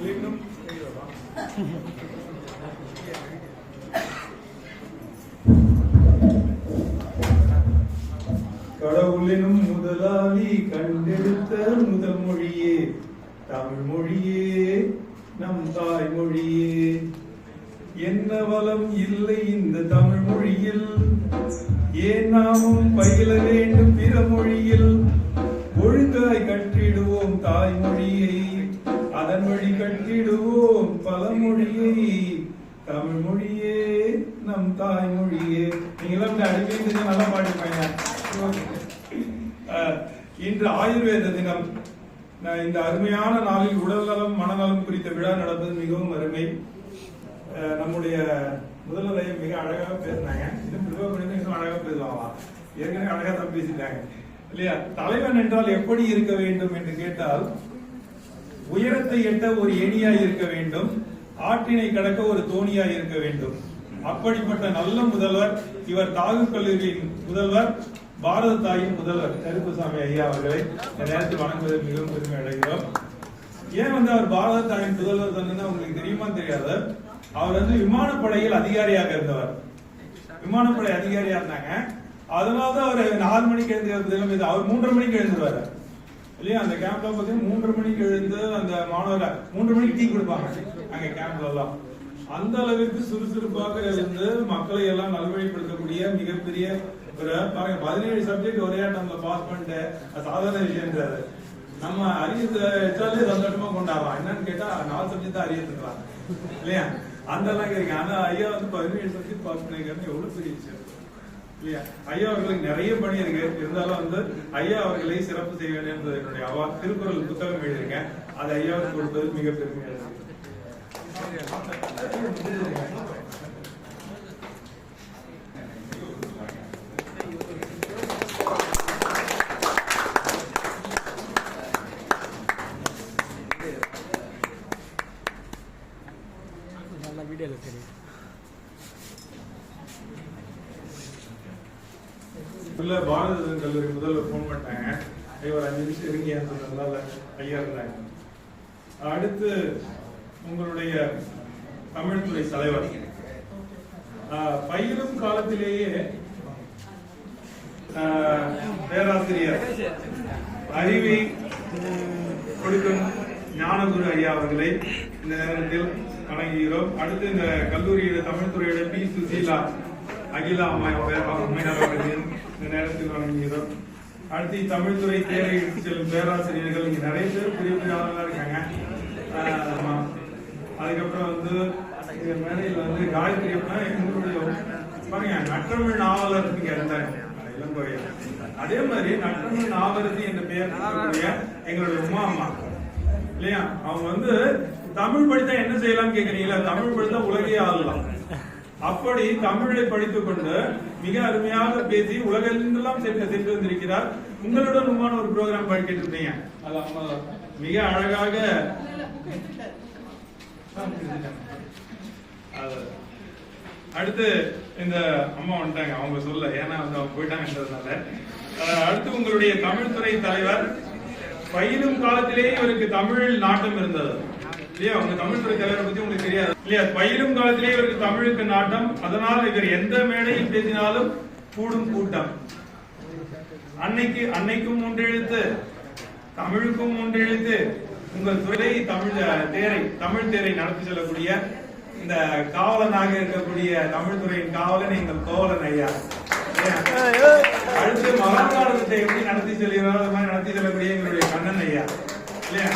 கடவுளினும் கடவுளினும் முதலாளி கண்டெடுத்த முதல் மொழியே தமிழ் மொழியே நம் தாய்மொழியே என்ன வளம் இல்லை இந்த தமிழ் மொழியில் ஏன் நாமும் பயில வேண்டும் பிற மொழியில் அதன் பழமொழியை. தமிழ் மொழியே நம் தாய்மொழியே. நீங்களும் இந்த அடிமையை நல்லா பாடிப்பாங்க இன்று ஆயுர்வேத தினம். நான் இந்த அருமையான நாளில் உடல்நலம் மனநலம் குறித்த விழா நடப்பது மிகவும் அருமை. நம்முடைய முதல்வரையும் மிக அழகாக பேசினாங்க. இன்னும் இன்னும் அழகாக பேசுவாங்களா? ஏற்கனவே அழகாக தான் பேசிட்டாங்க. இல்லையா? தலைவன் என்றால் எப்படி இருக்க வேண்டும் என்று கேட்டால் உயரத்தை எட்ட ஒரு ஏணியாய் இருக்க வேண்டும் ஆற்றினை கடக்க ஒரு தோணியாய் இருக்க வேண்டும். அப்படிப்பட்ட நல்ல முதல்வர் இவர் தாகு கல்லூரியின் முதல்வர் பாரத தாயின் முதல்வர். கருப்புசாமி ஐயா அவர்களை இந்த நேரத்தில் வணங்குவதில் மிகவும் பெருமை அடைகிறோம். ஏன் வந்து அவர் பாரத தாயின் முதல்வர் சொன்னா உங்களுக்கு தெரியுமா தெரியாது? அவர் வந்து விமானப்படையில் அதிகாரியாக இருந்தவர். விமானப்படை அதிகாரியா இருந்தாங்க. அதனாலதான் அவர் நாலு மணிக்கு எழுந்திருந்த அவர் மூன்றரை மணிக்கு எழுந்துருவாரு. இல்லையா? அந்த கேம்ப்ல பாத்தீங்கன்னா மூன்று மணிக்கு எழுந்து அந்த மாணவரை மூன்று மணிக்கு டீ கொடுப்பாங்க. அங்க கேம்ப்ல எல்லாம். அந்த அளவிற்கு சுறுசுறுப்பாக இருந்து மக்களை எல்லாம் நல்வழிப்படுத்தக்கூடிய மிகப்பெரிய ஒரு பாருங்க பதினேழு சப்ஜெக்ட் ஒரே நம்ம பாஸ் பண்ணிட்டு சாதாரண விஷயம் நம்ம அரியத்தை எடுத்தாலே சந்தோஷமா கொண்டாடலாம் என்னன்னு கேட்டா நாலு சப்ஜெக்ட் தான் அரியத்துக்கலாம் இல்லையா? அந்த அளவுக்கு இருக்கு. ஆனா ஐயா வந்து பதினேழு சப்ஜெக்ட் பாஸ் பண்ணிருக்காருன்னு எவ்வளவு பெரிய விஷயம். ஐயா அவர்களுக்கு நிறைய பணி இருக்கு. இருந்தாலும் வந்து ஐயா அவர்களை சிறப்பு செய்ய வேண்டும் என்பது என்னுடைய அவா திருக்குறள் புத்தகம் எழுதியிருக்கேன். அது ஐயாவுக்கு கொடுப்பது மிக பெருமையாக இருக்கு நல்லா வீடியோவில் தெரியும் இல்ல பாரத கல்லூரி முதல்வர் ஃபோன் பண்ணிட்டாங்க ஐயா ஒரு அஞ்சு நிமிஷம் இருங்க சொன்னதுனால ஐயா அடுத்து உங்களுடைய தமிழ் துறை தலைவர். பயிரும் காலத்திலேயே பேராசிரியர் அறிவி கொடுக்கும் ஞானகுரு ஐயா அவர்களை இந்த நேரத்தில் வணங்குகிறோம். அடுத்து இந்த கல்லூரியோட தமிழ் துறையோட பி. சுசீலா அகிலா அம்மா அம்மையார் அவர்களையும் இந்த நேரத்தில் வணங்குகிறோம். அடுத்து தமிழ்துறை தேவை எடுத்து செல்லும் பேராசிரியர்கள். இங்க நிறைய பேர் பெரிய பெரிய ஆளுங்களா இருக்காங்க. ஆமா. அதுக்கப்புறம் வந்து இந்த மேடையில் வந்து காயத்ரி அம்மா எங்களுடைய பாருங்க நற்றமிழ் நாவலர் இங்க இருந்தாங்க இளங்கோயில் அதே மாதிரி நற்றமிழ் நாவலரசி என்ற பெயர் எங்களுடைய உமா அம்மா. இல்லையா? அவங்க வந்து தமிழ் படித்தா என்ன செய்யலாம்னு கேக்குறீங்களா? தமிழ் படித்தா உலகையே ஆளலாம். அப்படி தமிழை படித்துக் கொண்டு மிக அருமையாக பேசி உலகெல்லாம் சென்று சென்று வந்திருக்கிறார். உங்களுடன் உமான ஒரு ப்ரோக்ராம் படிக்கிட்டு இருந்தீங்க அது அம்மா மிக அழகாக. அடுத்து இந்த அம்மா வந்துட்டாங்க. அவங்க சொல்ல ஏன்னா வந்து அவங்க போயிட்டாங்கன்றதுனால. அடுத்து உங்களுடைய தமிழ் துறை தலைவர். பயிலும் காலத்திலேயே இவருக்கு தமிழில் நாட்டம் இருந்தது. இல்லையா? உங்க தமிழ் துறை தலைவரை பத்தி உங்களுக்கு தெரியாது. இல்லையா? பயிலும் காலத்திலேயே இவருக்கு தமிழுக்கு நாட்டம். அதனால் இவர் எந்த மேடையில் பேசினாலும் கூடும் கூட்டம். அன்னைக்கு அன்னைக்கும் ஒன்றெழுத்து தமிழுக்கும் ஒன்றெழுத்து உங்கள் துறை தமிழ் தேரை தமிழ் தேரை நடத்தி செல்லக்கூடிய இந்த காவலனாக இருக்கக்கூடிய தமிழ் துறையின் காவலன் எங்கள் கோவலன் ஐயா. அடுத்து மகாபாரதத்தை எப்படி நடத்தி செல்கிறாரோ அது மாதிரி நடத்தி செல்லக்கூடிய எங்களுடைய கண்ணன் ஐயா. இல்லையா?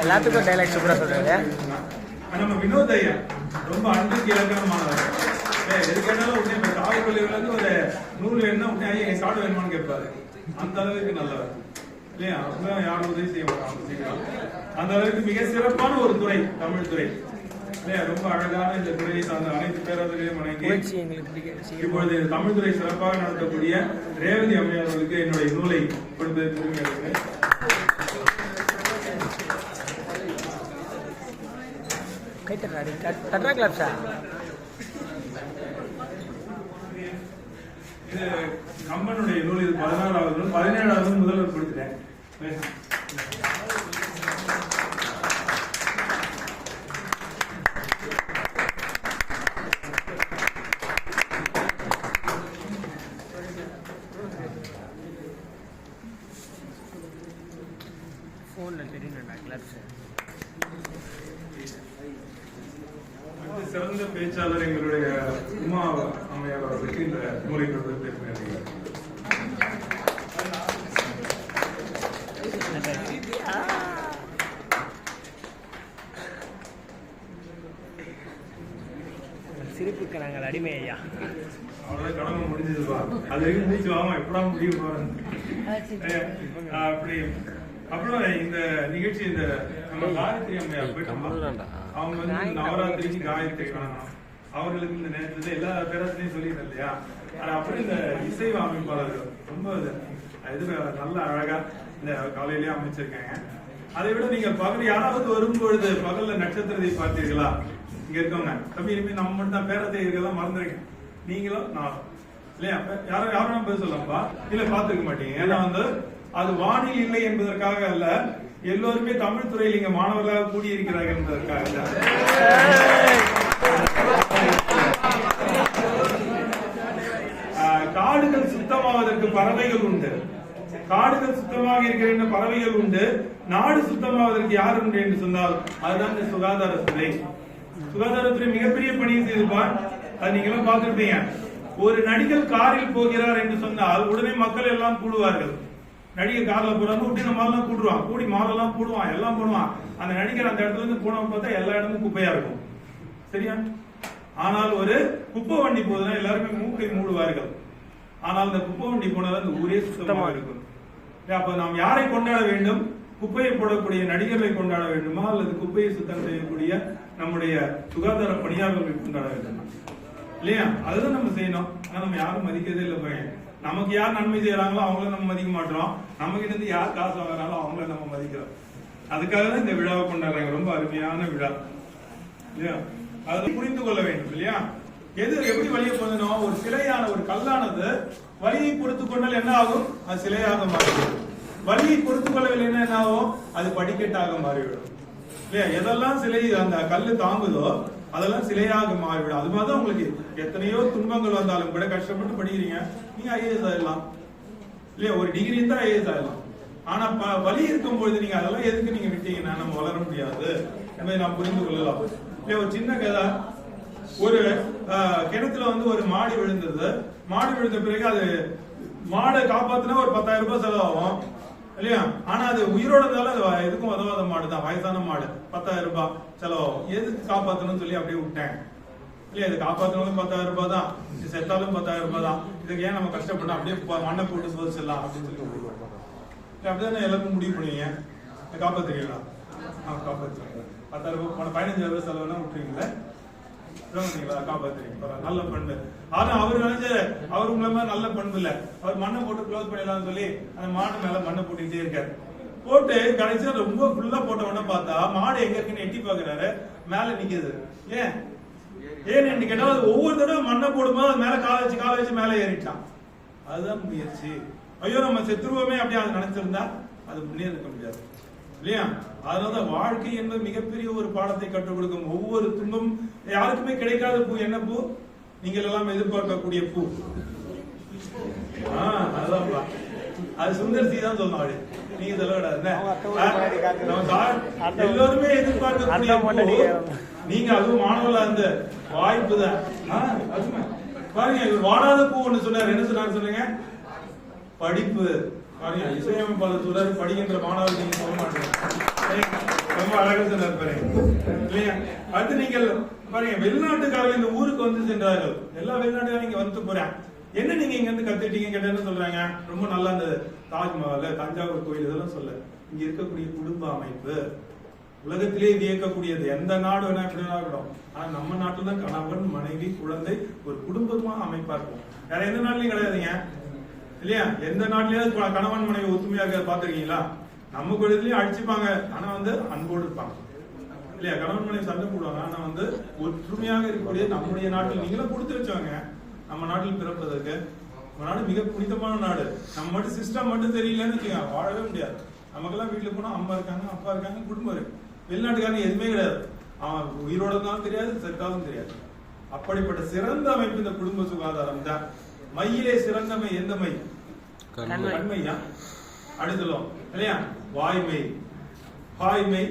எல்லாத்துக்கும் dialogue சூப்பரா சொல்றாரு. நம்ம வினோத் ஐயா ரொம்ப அன்புக்கு இலக்கணமானவர் ஏ, எது கேட்டாலும் உடனே இப்ப காவல் பள்ளியில இருந்து ஒரு நூல் வேணும்னா உடனே ஐயா என் கார்டு வேணுமான்னு கேட்பாரு. அந்த அளவுக்கு நல்லவர். இல்லையா? அப்படிலாம் யாரும் உதவி செய்ய மாட்டாங்க அந்த அளவுக்கு மிக சிறப்பான ஒரு துறை தமிழ் துறை. இல்லையா? ரொம்ப அழகான இந்த துறையை சார்ந்த அனைத்து பேராசிரியரையும் வணங்கி இப்பொழுது தமிழ் துறை சிறப்பாக நடத்தக்கூடிய ரேவதி அம்மையார் என்னுடைய நூலை கொடுப்பது பெருமை அடைகிறேன் கை தட்டுறாடி தட்டுறா கிளாப்ஸா கம்பனுடைய நூல் இது பதினாறாவது பதினேழாவது முதல்வர் கொடுத்துட்டேன் கிளப்ஸ் அடுத்து சிறந்த பேச்சாளர் எங்களுடைய உமா அம்மையார் அவர்களுக்கு இந்த முறை கொண்டு பேசுகிறேன் சிரிப்புக்கு நாங்கள் அடிமை ஐயா. அவ்வளவு கடமை முடிஞ்சதுப்பா அது வரைக்கும் மூச்சு வாங்க எப்படா முடிய போறேன் அப்படி. அப்புறம் இந்த நிகழ்ச்சி இந்த நம்ம காயத்ரி அம்மையார் போயிட்டு அவங்க வந்து நவராத்திரிக்கு காயத்ரி வணங்கணும் அவர்களுக்கு இந்த நேரத்துல எல்லா பேரத்திலையும் சொல்லிடுறேன் இல்லையா? அப்படி இந்த இசை அமைப்பாளர்கள் ரொம்ப இது- நல்ல அழகா இந்த காலையிலேயே அமைச்சிருக்காங்க. அதை விட நீங்க பகல் யாராவது வரும்பொழுது பகல்ல நட்சத்திரத்தை பார்த்தீர்களா? இங்க இருக்கவங்க. தம்பி இனிமே நம்ம மட்டும் தான் பேரத்தை இருக்கலாம் மறந்துருக்கேன் நீங்களும் நானும் இல்லையா? அப்ப யாரும் யாரும் பேச சொல்லப்பா இல்ல பாத்துக்க மாட்டீங்க. ஏன்னா வந்து அது வானில் இல்லை என்பதற்காக அல்ல எல்லோருமே தமிழ் துறையில் இங்க மாணவர்களாக கூடியிருக்கிறார்கள் என்பதற்காக சுத்தமாவதற்கு பறவைகள் உண்டு. காடுகள் சுத்தமாக இருக்கிற பறவைகள் உண்டு? நாடு சுத்தமாவதற்கு யார் உண்டு என்று சொன்னால் அதுதான் இந்த சுகாதாரத்துறை சுகாதாரத்துறை மிகப்பெரிய பணியை செய்திருப்பார். அது நீங்க பார்த்திருப்பீங்க. ஒரு நடிகர் காரில் போகிறார் என்று சொன்னால் உடனே மக்கள் எல்லாம் கூடுவார்கள். நடிகர் கார்ல போறாங்க விட்டு நம்ம எல்லாம் கூடுவான். கூடி மாலெல்லாம் கூடுவான் எல்லாம் போடுவான். அந்த நடிகர் அந்த இடத்துல இருந்து போனவங்க பார்த்தா எல்லா இடமும் குப்பையா இருக்கும். சரியா? ஆனால் ஒரு குப்பை வண்டி போதுன்னா எல்லாருமே மூக்கை மூடுவார்கள். ஆனால் இந்த குப்பை வண்டி போனாலும் அந்த ஊரே சுத்தமாக இருக்கும். அப்ப நாம் யாரை கொண்டாட வேண்டும்? குப்பையை போடக்கூடிய நடிகர்களை கொண்டாட வேண்டுமா? அல்லது குப்பையை சுத்தம் செய்யக்கூடிய நம்முடைய சுகாதார பணியாளர்களை கொண்டாட வேண்டுமா? இல்லையா? அதுதான் நம்ம செய்யணும். ஆனா நம்ம யாரும் மதிக்கிறதே இல்லை பையன் நமக்கு யார் நன்மை செய்யறாங்களோ அவங்கள நம்ம மதிக்க மாட்டோம். நம்ம கிட்ட இருந்து யார் காசு வாங்குறாங்களோ அவங்கள நம்ம மதிக்கிறோம். அதுக்காக தான் இந்த விழாவை கொண்டாடுறாங்க. ரொம்ப அருமையான விழா. இல்லையா? அதை புரிந்து கொள்ள வேண்டும். இல்லையா? எது எப்படி வழிய போதணும் ஒரு சிலையான ஒரு கல்லானது வலியை பொறுத்து கொண்டால் என்ன ஆகும்? அது சிலையாக மாறிவிடும். வழியை பொறுத்து கொள்ளவில்லை என்ன ஆகும் அது படிக்கட்டாக மாறிவிடும். இல்லையா? எதெல்லாம் சிலை அந்த கல்லு தாங்குதோ அதெல்லாம் சிலையாக மாறிவிடும். அது மாதிரி தான் உங்களுக்கு எத்தனையோ துன்பங்கள் வந்தாலும் கூட கஷ்டப்பட்டு படிக்கிறீங்க. நீங்க ஐஏஎஸ் ஆயிடலாம். இல்லையா? ஒரு டிகிரி தான் ஐஏஎஸ் ஆயிடலாம். ஆனா ப- வலி இருக்கும் பொழுது நீங்க அதெல்லாம் எதுக்கு நீங்க விட்டீங்கன்னா நம்ம வளர முடியாது. என்பதை நாம் புரிந்து கொள்ளலாம். இல்லையா? ஒரு சின்ன கதை. ஒரு கிணத்துல வந்து ஒரு மாடு விழுந்தது. மாடு விழுந்த பிறகு அது மாடை காப்பாத்தினா ஒரு பத்தாயிரம் ரூபாய் செலவாகும். இல்லையா? ஆனா அது உயிரோட இருந்தாலும் அது எதுக்கும் உதவாத மாடு தான். வயசான மாடு. பத்தாயிரம் ரூபாய் செலவாகும். எதுக்கு காப்பாத்தணும்னு சொல்லி அப்படியே விட்டேன். இல்லையா? இது காப்பாத்தினாலும் பத்தாயிரம் ரூபாய் தான். இது செத்தாலும் பத்தாயிரம் ரூபாய் தான். இதுக்கு ஏன் நம்ம கஷ்டப்பட்டோம்? அப்படியே மண்ணை போட்டு சோதிச்சிடலாம் அப்படின்னு சொல்லி விட்டுருவோம். இல்ல, எல்லாருக்கும் முடிவு பண்ணுவீங்க இதை காப்பாத்துறீங்களா? ஆ காப்பாத்துறீங்க பத்தாயிரம் ரூபாய் பதினஞ்சாயிரம் ரூபாய் செலவுனா விட்டுருவீங்களா. காப்பாத்துறீங்க. நல்ல பண்பு. ஆனா அவர் நினைச்ச அவர் உங்களை மாதிரி நல்ல பண்பு இல்ல. அவர் மண்ணை போட்டு க்ளோஸ் பண்ணிடலாம்னு சொல்லி அந்த மாடு மேல மண்ணை போட்டுக்கிட்டே இருக்காரு. போட்டு கடைசியா ரொம்ப ஃபுல்லா போட்ட உடனே பார்த்தா மாடு எங்க இருக்குன்னு எட்டி பாக்குறாரு மேல நிக்குது. ஏன்? ஏன் என்று கேட்டா ஒவ்வொரு தடவை மண்ணை போடும்போது அது மேல கால வச்சு கால வச்சு மேல ஏறிட்டான். அதுதான் முயற்சி. ஐயோ நம்ம செத்துருவோமே அப்படி அதை நினைச்சிருந்தா அது முன்னேறிக்க முடியாது. இல்லையா? அதனாலதான் வாழ்க்கை என்பது மிகப்பெரிய ஒரு பாடத்தை கற்றுக் கொடுக்கும். ஒவ்வொரு துன்பம் யாருக்குமே கிடைக்காத பூ. என்ன பூ? நீங்கள் எல்லாம் எதிர்பார்க்கக்கூடிய பூ. அதான்ப்பா. அது சுந்தர் சி தான் சொன்னாரு. நீங்க சொல்ல விடாது என்ன? நம்ம சா- எல்லோருமே எதிர்பார்க்கக்கூடிய. நீங்க- நீங்க அதுவும் மாணவர்களா இருந்த வாய்ப்பு தான். பாருங்க வாடாத பூ ஒண்ணு சொன்னார். என்ன சொன்னார் சொல்லுங்க? படிப்பு. இசையமைப்பாளர் சொல்றாரு படிக்கின்ற மாணவர்கள் நீங்க சொல்ல மாட்டீங்க. ரொம்ப அழகா சொன்னார் பாருங்க. இல்லையா? அடுத்து நீங்கள் பாருங்க வெளிநாட்டுக்காரர்கள் இந்த ஊருக்கு வந்து சென்றார்கள். எல்லா வெளிநாட்டுக்காரங்க இங்க வந்து போறேன். என்ன நீங்க இங்க இருந்து கத்துட்டீங்க கேட்டா சொல்றாங்க? ரொம்ப நல்லா அந்த தாஜ்மஹால் தஞ்சாவூர் கோயில் இதெல்லாம் சொல்ல. இங்க இருக்கக்கூடிய குடும்ப அமைப்பு. உலகத்திலே வியக்கக்கூடியது எந்த நாடு வேணா எப்படி இருக்கட்டும். ஆனா நம்ம நாட்டுல தான் கணவன் மனைவி குழந்தை ஒரு குடும்பமா அமைப்பா இருக்கும். வேற எந்த நாட்டிலயும் கிடையாதுங்க. இல்லையா? எந்த நாட்டிலேயாவது கணவன் மனைவி ஒத்துமையா இருக்கிறத பாத்திருக்கீங்களா நம்ம குடும்பத்திலயும் அடிச்சுப்பாங்க. ஆனா வந்து அன்போடு இருப்பாங்க. இல்லையா? கணவன் மனைவி சண்டை போடுவாங்க. ஆனா வந்து ஒற்றுமையாக இருக்கக்கூடிய நம்முடைய நாட்டில் நீங்களும் கொடுத்து வச்சவங்க. நம்ம நாட்டில் பிறப்பதற்கு நம்ம நாடு மிக புனிதமான நாடு. நம்ம மட்டும் சிஸ்டம் மட்டும் தெரியலன்னு வச்சுக்கோங்க. வாழவே முடியாது. நமக்கெல்லாம் வீட்டுல போனா அம்மா இருக்காங்க அப்பா இருக்காங்க குடும்பம் இருக்கு. வெளிநாட்டுக்காரங்க எதுவுமே கிடையாது. அவன் உயிரோட தான் தெரியாது செத்தாலும் தெரியாது. அப்படிப்பட்ட சிறந்த அமைப்பு இந்த குடும்ப சுகாதாரம் தான். மையிலே சிறந்தமை எந்த மை? கண்மையா? இல்லையா? வாய்மை. வாய்மை.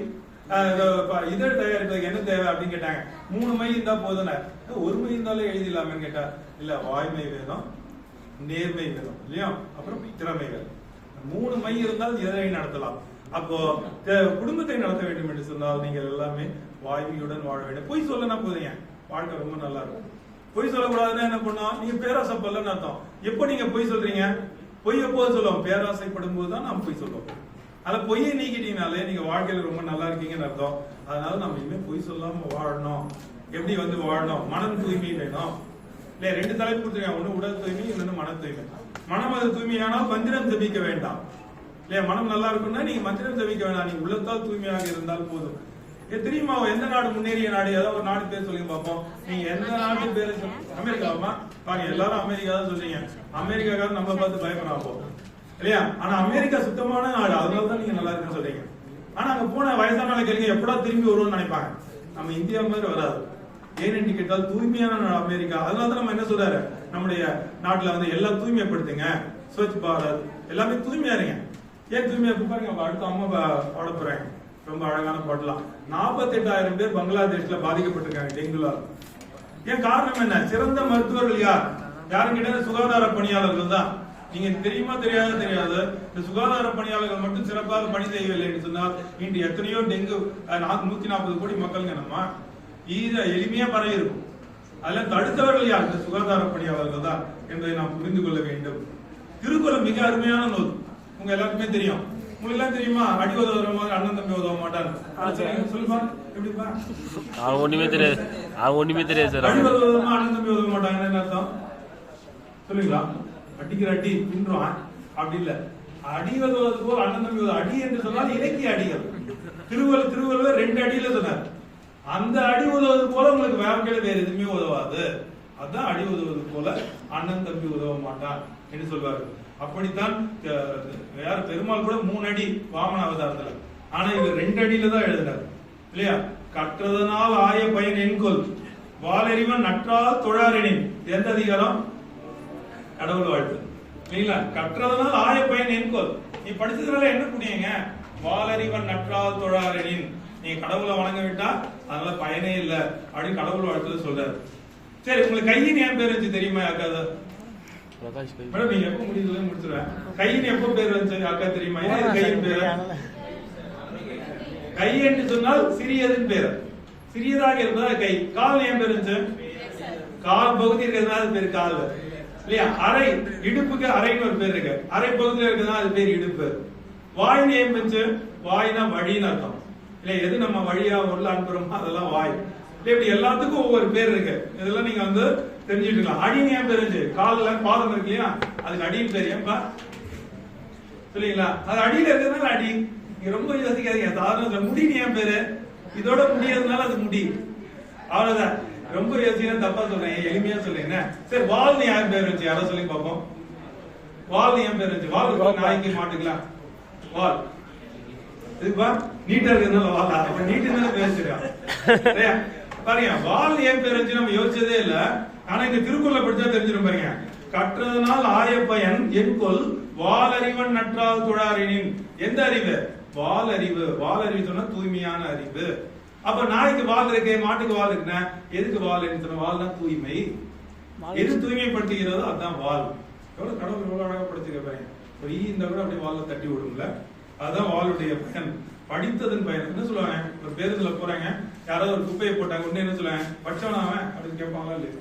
இதழ் தயாரிப்பதுக்கு என்ன தேவை அப்படின்னு கேட்டாங்க. மூணு மை இருந்தா போதும்னா. ஒரு மை இருந்தாலும் எழுதிடலாமேன்னு கேட்டா இல்ல வாய்மை வேணும் நேர்மை வேணும் இல்லையா? அப்புறம் திறமைகள். மூணு மை இருந்தால் எதை நடத்தலாம்? அப்போ குடும்பத்தை நடத்த வேண்டும் என்று சொன்னால் நீங்கள் எல்லாமே வாய்மையுடன் வாழ வேண்டும். பொய் சொல்லனா போதுங்க வாழ்க்கை ரொம்ப நல்லா இருக்கும். பொய் சொல்லக்கூடாதுன்னா என்ன பண்ணோம்? நீங்க பேராசப்பல்லன்னு அர்த்தம். எப்போ நீங்க பொய் சொல்றீங்க? பொய் எப்போது சொல்லுவோம் பேராசைப்படும் போது தான் நம்ம பொய் சொல்லுவோம். ஆனா பொய்யை நீக்கிட்டீங்கனாலே நீங்க வாழ்க்கையில ரொம்ப நல்லா இருக்கீங்கன்னு அர்த்தம். அதனால நம்ம இனிமே பொய் சொல்லாம வாழணும். எப்படி வந்து வாழணும்? மனம் தூய்மை வேணும். இல்ல ரெண்டு தலைப்பு கொடுத்துருக்காங்க. ஒண்ணு உடல் தூய்மை இன்னொன்னு மன தூய்மை. மனம் அது தூய்மையானா மந்திரம் ஜபிக்க வேண்டாம். இல்லையா மனம் நல்லா இருக்கும்னா நீங்க மந்திரம் ஜபிக்க வேண்டாம். நீங்க உள்ளத்தால் தூய்மையாக இருந்தால் போதும். தெரியுமா? எந்த நாடு முன்னேறிய நாடு? ஏதாவது ஒரு நாடு பேர் சொல்லி பார்ப்போம். நீங்க எந்த நாடு பேர் அமெரிக்காவா பாருங்க எல்லாரும் அமெரிக்கா தான் சொல்றீங்க. அமெரிக்காக்காரன் நம்ம பார்த்து பயப்படாம போகும் இல்லையா? ஆனா அமெரிக்கா சுத்தமான நாடு. அதனால தான் நீங்க நல்லா இருக்குன்னு சொல்றீங்க. ஆனா அங்க போன வயசான கேளுங்க எப்படா திரும்பி வருவோம்னு நினைப்பாங்க? நம்ம இந்தியா மாதிரி வராது. ஏன்னு கேட்டால் தூய்மையான நாடு அமெரிக்கா. அதனால தான் நம்ம என்ன சொல்றாரு? நம்முடைய நாட்டுல வந்து எல்லாம் தூய்மைப்படுத்துங்க. ஸ்வச் பாரத். எல்லாமே தூய்மையா இருங்க. ஏன் தூய்மையா இப்ப பாருங்க அடுத்த அம்மா பாட போறாங்க. ரொம்ப அழகான பாடலாம் நாற்பத்தெட்டாயிரம் பேர் பங்களாதேஷ்ல பாதிக்கப்பட்டிருக்காங்க டெங்குலால். ஏன் காரணம் என்ன? சிறந்த மருத்துவர்கள் யார்? யாரும் சுகாதார பணியாளர்கள் தான்? நீங்க தெரியுமா தெரியாத தெரியாது. இந்த சுகாதார பணியாளர்கள் மட்டும் சிறப்பாக பணி செய்யவில்லை என்று சொன்னால் இன்று எத்தனையோ டெங்கு நூத்தி நாற்பது கோடி மக்கள் நம்ம ஈர எளிமையா பரவி இருக்கும். அதுல தடுத்தவர்கள் யார்? இந்த சுகாதார பணியாளர்கள் தான் என்பதை நாம் புரிந்து கொள்ள வேண்டும். திருக்குறள் மிக அருமையான நூல். உங்க எல்லாருக்குமே தெரியும். உங்களுக்கு எல்லாம் தெரியுமா அடி உதவுற மாதிரி அண்ணன் தம்பி உதவ எப்படிப்பா ஒண்ணுமே தெரியாது. ஒண்ணுமே தெரியாது சார். அடி அவங்க உதவுறதுமா அண்ணன் தம்பி உதவ மாட்டாங்கன்னு என்ன அர்த்தம்? சொல்லுங்களா. அடிக்கிற அடி பின்றான் அப்படி இல்ல. அடி உதவுவது போல் அண்ணன் தம்பி உதவு அடி என்று சொன்னால் இலக்கிய அடிகள். திருவள்ளுவர் திருவள்ளுவர் ரெண்டு அடியில சொன்னார். அந்த அடி உதவுவது போல உங்களுக்கு வாழ்க்கையில வேற எதுவுமே உதவாது அதான் அடி உதவுவது போல அண்ணன் தம்பி உதவ மாட்டான் என்று சொல்வார்கள். அப்படித்தான் யார் பெருமாள் கூட மூணு அடி வாமன அவதாரத்துல. ஆனா இவர் ரெண்டு அடியில தான் எழுதினார். இல்லையா? கற்றதனால் ஆய பயன் என்கொல். வாலறிவன் நற்றால் தொழாரினின். எந்த அதிகாரம்? கடவுள் வாழ்த்து. இல்லைங்களா? கற்றதனால் ஆய பயன் என்கொல். நீ படிச்சதுனால என்ன புரியுங்க வாலறிவன் நற்றால் தொழாரினின். நீ கடவுளை வணங்க விட்டா அதனால பயனே இல்லை. அப்படின்னு கடவுள் வாழ்த்துல சொல்றாரு. சரி உங்களுக்கு கையின் ஏன் பேர் வச்சு தெரியுமா யாருக்காவது பிரகாஷ் கை மேடம் நீங்க எப்ப முடியுதுல முடிச்சிருவேன் கையின் எப்போ பேர் வச்சு அக்கா தெரியுமா? ஏன் கையின் பேர்? கை என்று சொன்னால் சிறியதுன்னு பேர். சிறியதாக இருப்பதா கை. கால் ஏன் பேர் இருந்துச்சு கால் பகுதி இருக்கிறதுனால அது பேர் கால். இல்லையா? அரை இடுப்புக்கு அரைன்னு ஒரு பேர் இருக்கு. அரை பகுதியில் இருக்கிறதுனால அது பேர் இடுப்பு. வாய்னு ஏன் இருந்துச்சு வாய்னா வழின்னு அர்த்தம். இல்ல எது நம்ம வழியா உள்ள அனுப்புறோமோ அதெல்லாம் வாய். இப்படி எல்லாத்துக்கும் ஒவ்வொரு பேர் இருக்கு. இதெல்லாம் நீங்க வந்து தெரிஞ்சுக்கலாம் அடின்னு ஏன் பேர் இருந்துச்சு. பாதம் இருக்கு இல்லையா? அதுக்கு அடின்னு பேர். ஏன்பா சரிங்களா அது அடியில் இருக்கிறதுனால அடி. நீங்க ரொம்ப யோசிக்காதீங்க. சாதாரண முடின்னு ஏன் பேரு. இதோட முடியறதுனால அது முடி. அவ்வளவுதான். ரொம்ப யோசிக்க தப்பா சொல்றேன். எளிமையா சொல்றேன் சரி வால் யார் பேர் வச்சு யாரோ சொல்லி பார்ப்போம். வால் ஏன் பேர் வச்சு வால் நாய்க்கு மாட்டுக்கலாம் வால். இதுப்பா நீட்டா இருக்கிறதுனால வால்? அப்ப நீட்டு பேர் வச்சிருக்கான் பாருங்க வால் ஏன் பேர் வச்சு நம்ம யோசிச்சதே இல்ல. ஆனா இங்க திருக்குறளை படிச்சா தெரிஞ்சிடும் பாருங்க. கற்றதனால் ஆய பயன் என்கொல் வாலறிவன் நற்றால் துழாரினின் எந்த அறிவு? வால் அறிவு வால் அறிவு சொன்னா தூய்மையான அறிவு. அப்ப நாய்க்கு வால் இருக்கு மாட்டுக்கு வால் இருக்குன்னா எதுக்கு வால் சொன்ன வால்னா தூய்மை. எது தூய்மைப்படுத்துகிறதோ அதான் வால். எவ்வளவு கடவுள் எவ்வளவு அழகா ஒரு ஈ இந்த கூட அப்படியே வால்ல தட்டி விடும்ல. அதுதான் வாளுடைய பயன். படித்ததன் பயன். என்ன சொல்லுவாங்க? ஒரு பேருந்துல போறாங்க. யாராவது ஒரு குப்பையை போட்டாங்க உடனே என்ன சொல்லுவாங்க படிச்சவனா அவன்? அப்படின்னு கேட்பாங்களா இல்லையா?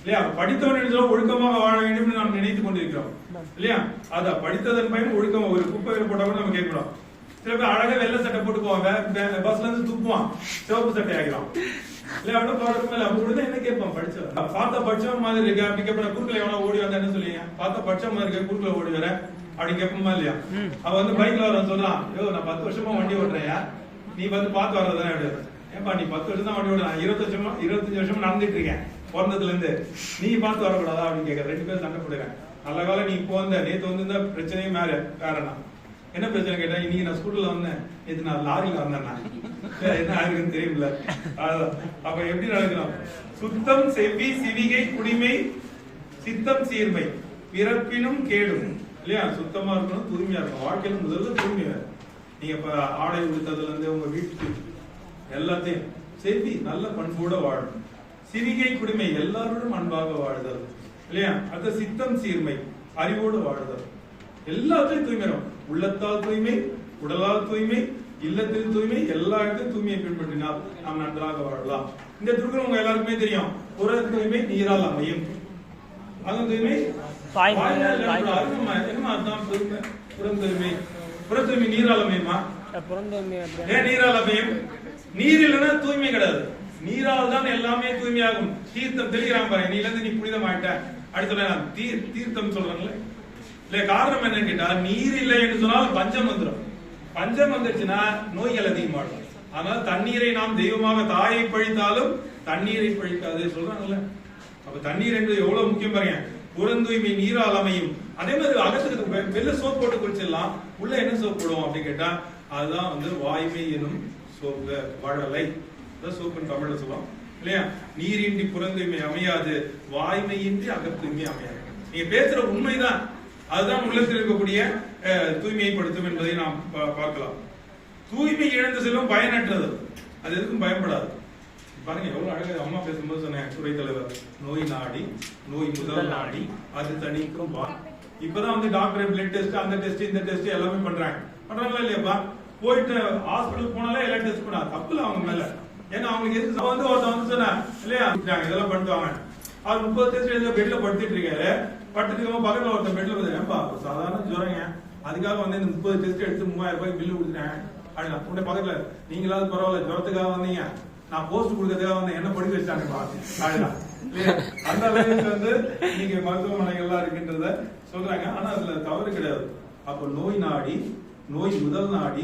இல்லையா? படித்தவன் ஒழுக்கமாக வாழ வேண்டும் என்று நாம் நினைத்துக் கொண்டிருக்கிறோம். இல்லையா? அதான் படித்ததன் பயன் ஒழுக்கமா ஒரு குப்பையில போட்டா கூட நம்ம கேட்கிறோம் சில பேர் அழகா வெள்ளை சட்டை போட்டு போவாங்க பஸ்ல இருந்து துப்புவான் சிவப்பு சட்டை ஆகிரும் இல்ல அவன போறதுக்கு மேல அப்ப கூட என்ன கேட்பான்? படிச்சவன். பார்த்த படிச்சவன் மாதிரி இருக்கு? அப்படி கேட்ப குறுக்கல எவனோ ஓடி வந்தா என்ன சொல்லுவீங்க? பார்த்த படிச்சவன் மாதிரி இருக்கு? குறுக்கல ஓடி வர? அப்படி கேட்போமா இல்லையா? அவ வந்து பைக்ல வர சொல்றான் ஐயோ நான் பத்து வருஷமா வண்டி ஓட்டுறேன் நீ வந்து பார்த்து வர்றதுதானே அப்படி. ஏப்பா நீ பத்து வருஷம் தான் வண்டி நான் இருபத்தஞ்சு வருஷமா இருபத்தஞ்சு வருஷமா நடந்துட்டு இருக்கேன். பிறந்ததுல இருந்து நீ பார்த்து வரக்கூடாதா அப்படின்னு கேட்க ரெண்டு பேரும் சண்டை போடுறேன் நல்ல காலம் நீ இப்போ வந்த நேத்து வந்து பிரச்சனையும் மேல வேறனா என்ன பிரச்சனை கேட்டா இன்னைக்கு நான் ஸ்கூல்ல வந்தேன். நேத்து நான் லாரியில வந்தேன் நான். என்ன ஆயிருக்குன்னு தெரியல அப்ப எப்படி நடக்கணும்? சுத்தம் செவ்வி சிவிகை குடிமை சித்தம் சீர்மை. பிறப்பினும் கேடும். இல்லையா? சுத்தமா இருக்கணும் தூய்மையா இருக்கணும். வாழ்க்கையில முதல்ல தூய்மை நீங்க இப்ப ஆடை உடுத்ததுல இருந்து உங்க வீட்டுக்கு எல்லாத்தையும் செவி நல்ல பண்போட வாழணும். சிவிகை குடிமை எல்லாரோடும் அன்பாக வாழுதல் இல்லையா? அது சித்தம் சீர்மை அறிவோடு வாழுதல். எல்லாத்தையும் தூய்மை. உள்ளத்தால் தூய்மை உடலால் தூய்மை இல்லத்தில் தூய்மை எல்லா இடத்தையும் தூய்மையை பின்பற்றினால் நாம் நன்றாக வாழலாம். இந்த திருக்குறள் உங்க எல்லாருக்குமே தெரியும். புற தூய்மை நீரால் அமையும். அகம் தூய்மை? புறம் தூய்மை. புற தூய்மை நீரால் அமையுமா? நீரால் அமையும்? நீர் இல்லைன்னா தூய்மை கிடையாது. நீரால் தான் எல்லாமே தூய்மையாகும். தீர்த்தம் தெளிக்கிறான் பாருங்க நீல இருந்து நீ புனிதம் ஆயிட்ட. அடுத்த நான் தீர் தீர்த்தம் சொல்றாங்களே இல்ல காரணம் என்னன்னு கேட்டா நீர் இல்லை என்று சொன்னால் பஞ்சம் வந்துடும் பஞ்சம் வந்துருச்சுன்னா நோய்கள் அதிகமாகும் அதனால தண்ணீரை நாம் தெய்வமாக தாயை பழித்தாலும் தண்ணீரை பழிக்காது சொல்றாங்கல்ல. அப்ப தண்ணீர் என்பது எவ்வளவு முக்கியம் பாருங்க. புறந்தூய்மை நீரால் அமையும். அதே மாதிரி அகத்துக்கு வெ- சோப் போட்டு குளிச்சிடலாம். உள்ள என்ன சோப் போடுவோம் அப்படின்னு கேட்டா அதுதான் வந்து வாய்மை எனும் சோப்பு வாழலை. சோப்புன்னு தமிழ்ல சொல்லுவோம் இல்லையா? நீரின்றி புறந்தூய்மை அமையாது வாய்மையின்றி அகத்தூய்மை அமையாது. நீங்க பேசுற உண்மைதான். அதுதான் உள்ளத்தில் இருக்கக்கூடிய அஹ், தூய்மையைப்படுத்தும் என்பதை நாம் பார்க்கலாம். தூய்மை இழந்த செல்வம் பயனற்றது. அது எதுக்கும் பயன்படாது. பாருங்க எவ்வளவு அழகா அம்மா பேசும்போது சொன்னேன் துறை தலைவர் நோய் நாடி நோய் முதல் நாடி அது தணிக்கும் இப்பதான் வந்து டாக்டர் பிளட் டெஸ்ட் அந்த டெஸ்ட் இந்த டெஸ்ட் எல்லாமே பண்றாங்க. பண்றாங்களா இல்லையாப்பா? போயிட்டு ஹாஸ்பிட்டல் போனாலே எல்லாம் டெஸ்ட் பண்ணா. தப்புல அவங்க மேல. ஏன்னா அவங்களுக்கு எதுக்கு வந்து ஒருத்தன் வந்து சொன்னேன் இல்லையா? இதெல்லாம் பண்ணுவாங்க அவர் முப்பது டெஸ்ட் எழுத பெட்ல படுத்துட்டு இருக்காரு. படுத்துட்டு பக்கத்துல ஒருத்தன் பெட்ல வந்து ஏன்பா சாதாரண ஜுரங்க. அதுக்காக வந்து இந்த முப்பது டெஸ்ட் எடுத்து மூவாயிரம் ரூபாய் பில்லு கொடுத்துட்டேன். அப்படின்னா உடனே பக்கத்துல நீங்களாவது பரவாயில்ல ஜுரத்துக்காக வந்தீங்க. நான் போஸ்ட் கொடுக்கறதுக்காக வந்து என்ன படிக்க வச்சாங்க அப்படின்னா அந்த அளவுக்கு வந்து நீங்க மருத்துவமனைகள்லாம் இருக்கின்றத சொல்றாங்க. ஆனா அதுல தவறு கிடையாது. அப்போ நோய் நாடி நோய் முதல் நாடி